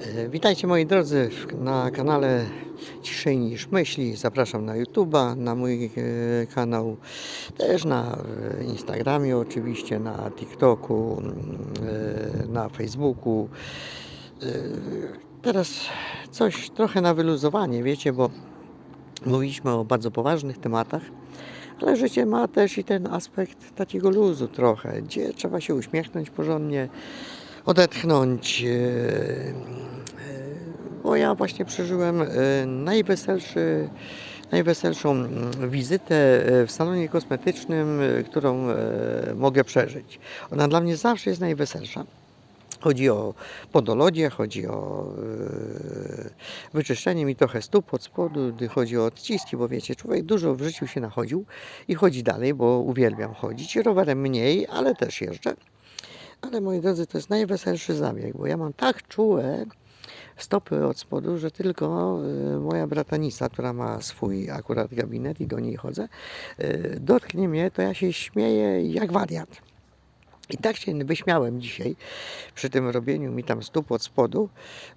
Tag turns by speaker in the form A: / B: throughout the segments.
A: E, Witajcie moi drodzy na kanale Ciszej niż myśli. Zapraszam na YouTube'a, na mój e, kanał, też na e, Instagramie oczywiście, na TikToku, mm, na Facebooku. Teraz coś trochę na wyluzowanie, wiecie, bo mówiliśmy o bardzo poważnych tematach, ale życie ma też i ten aspekt takiego luzu trochę, gdzie trzeba się uśmiechnąć porządnie, odetchnąć. e, e, Bo ja właśnie przeżyłem e, najweselszy, najweselszą mm, wizytę w salonie kosmetycznym, którą mogę przeżyć. Ona dla mnie zawsze jest najweselsza. Chodzi o podolodzie, chodzi o wyczyszczenie mi trochę stóp od spodu, gdy chodzi o odciski, bo wiecie, człowiek dużo w życiu się nachodził i chodzi dalej, bo uwielbiam chodzić. Rowerem mniej, ale też jeżdżę. Ale moi drodzy, to jest najweselszy zabieg, bo ja mam tak czułe stopy od spodu, że tylko y, moja bratanica, która ma swój akurat gabinet i do niej chodzę, y, dotknie mnie, to ja się śmieję jak wariat. I tak się wyśmiałem dzisiaj przy tym robieniu mi tam stóp od spodu,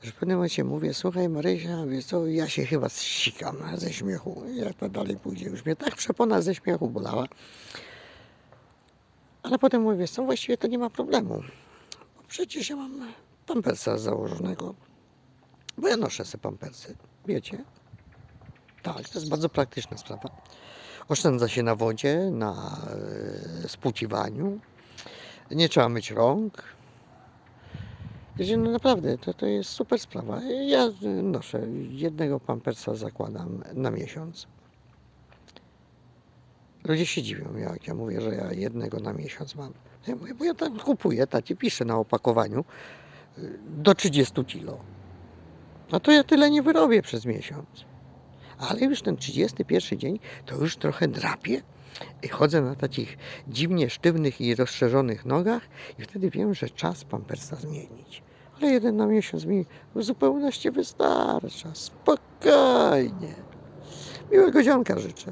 A: że w pewnym momencie mówię, słuchaj Marysia, wiesz co, ja się chyba zsikam ze śmiechu. Jak to dalej pójdzie? Już mnie tak przepona ze śmiechu bolała. Ale potem mówię, co, właściwie to nie ma problemu. Bo przecież ja mam pampersa założonego. Bo ja noszę sobie pampersy, wiecie? Tak, to jest bardzo praktyczna sprawa. Oszczędza się na wodzie, na e, spłuciwaniu. Nie trzeba myć rąk. Wiecie, no naprawdę, to, to jest super sprawa. Ja e, noszę, jednego pampersa zakładam na miesiąc. Ludzie się dziwią, jak ja mówię, że ja jednego na miesiąc mam. Ja mówię, bo ja tam kupuję, tacie pisze na opakowaniu, y, do 30 kilo. No to ja tyle nie wyrobię przez miesiąc. Ale już ten 31 dzień to już trochę drapię. I chodzę na takich dziwnie sztywnych i rozszerzonych nogach i wtedy wiem, że czas pampersa zmienić. Ale jeden na miesiąc mi w zupełności wystarcza. Spokojnie. Miłego dzionka życzę.